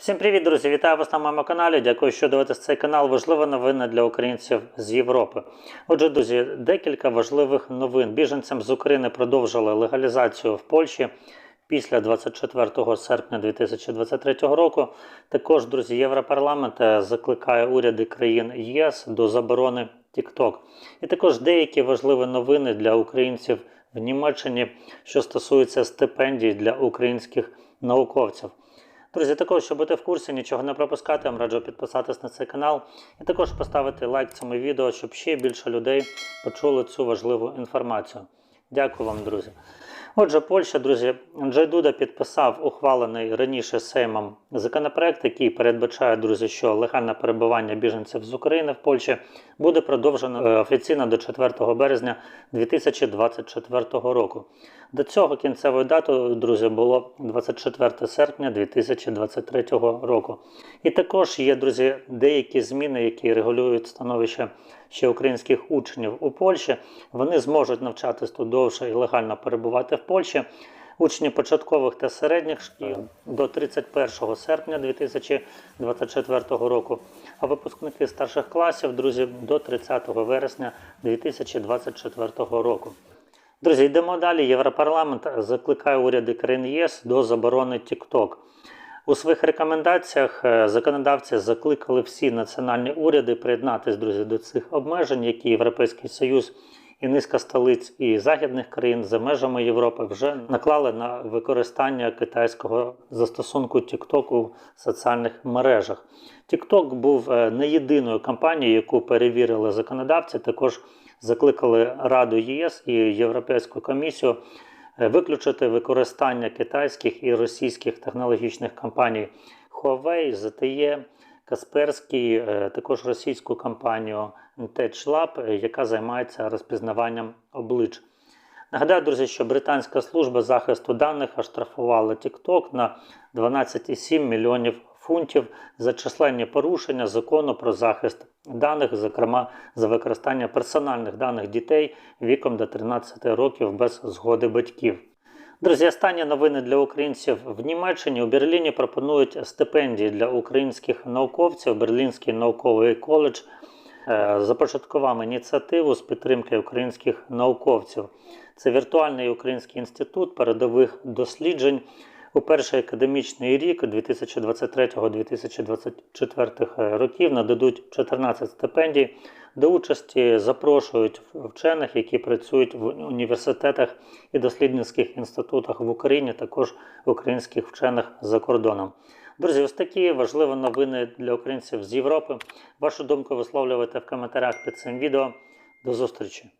Всім привіт, друзі! Вітаю вас на моєму каналі. Дякую, що дивитесь цей канал. Важлива новина для українців з Європи. Отже, друзі, декілька важливих новин. Біженцям з України продовжили легалізацію в Польщі після 24 серпня 2023 року. Також, друзі, Європарламент е, закликає уряди країн ЄС до заборони TikTok. І також деякі важливі новини для українців в Німеччині, що стосуються стипендій для українських науковців. Друзі, також, щоб бути в курсі, нічого не пропускати, вам раджу підписатись на цей канал і також поставити лайк цьому відео, щоб ще більше людей почули цю важливу інформацію. Дякую вам, друзі. Отже, Польща, друзі, Анджей Дуда підписав ухвалений раніше Сеймом законопроект, який передбачає, друзі, що легальне перебування біженців з України в Польщі буде продовжено е, офіційно до 4 березня 2024 року. До цього кінцевою датою, друзі, було 24 серпня 2023 року. І також є, друзі, деякі зміни, які регулюють становище ще українських учнів у Польщі. Вони зможуть навчатись тут довше і легально перебувати в Польщі. Учні початкових та середніх шкіл до 31 серпня 2024 року, а випускники старших класів, друзі, до 30 вересня 2024 року. Друзі, йдемо далі. Європарламент закликає уряди країн ЄС до заборони TikTok. У своїх рекомендаціях е, законодавці закликали всі національні уряди приєднатись, друзі, до цих обмежень, які Європейський Союз і низка столиць і західних країн за межами Європи вже наклали на використання китайського застосунку TikTok у соціальних мережах. TikTok був е, не єдиною компанією, яку перевірили законодавці. Також закликали Раду ЄС і Європейську комісію е, виключити використання китайських і російських технологічних компаній Huawei, ZTE, Касперський, е, також російську компанію TouchLab, е, яка займається розпізнаванням облич. Нагадаю, друзі, що британська служба захисту даних оштрафувала TikTok на 12,7 мільйонів фунтів за численні порушення закону про захист даних, зокрема за використання персональних даних дітей віком до 13 років без згоди батьків. Друзі, останні новини для українців в Німеччині у Берліні пропонують стипендії для українських науковців. Берлінський науковий коледж е, започаткував ініціативу з підтримки українських науковців. Це віртуальний український інститут передових досліджень. У перший академічний рік 2023-2024 років нададуть 14 стипендій. До участі запрошують вчених, які працюють в університетах і дослідницьких інститутах в Україні, також українських вчених за кордоном. Друзі, ось такі важливі новини для українців з Європи. Вашу думку висловлювайте в коментарях під цим відео. До зустрічі!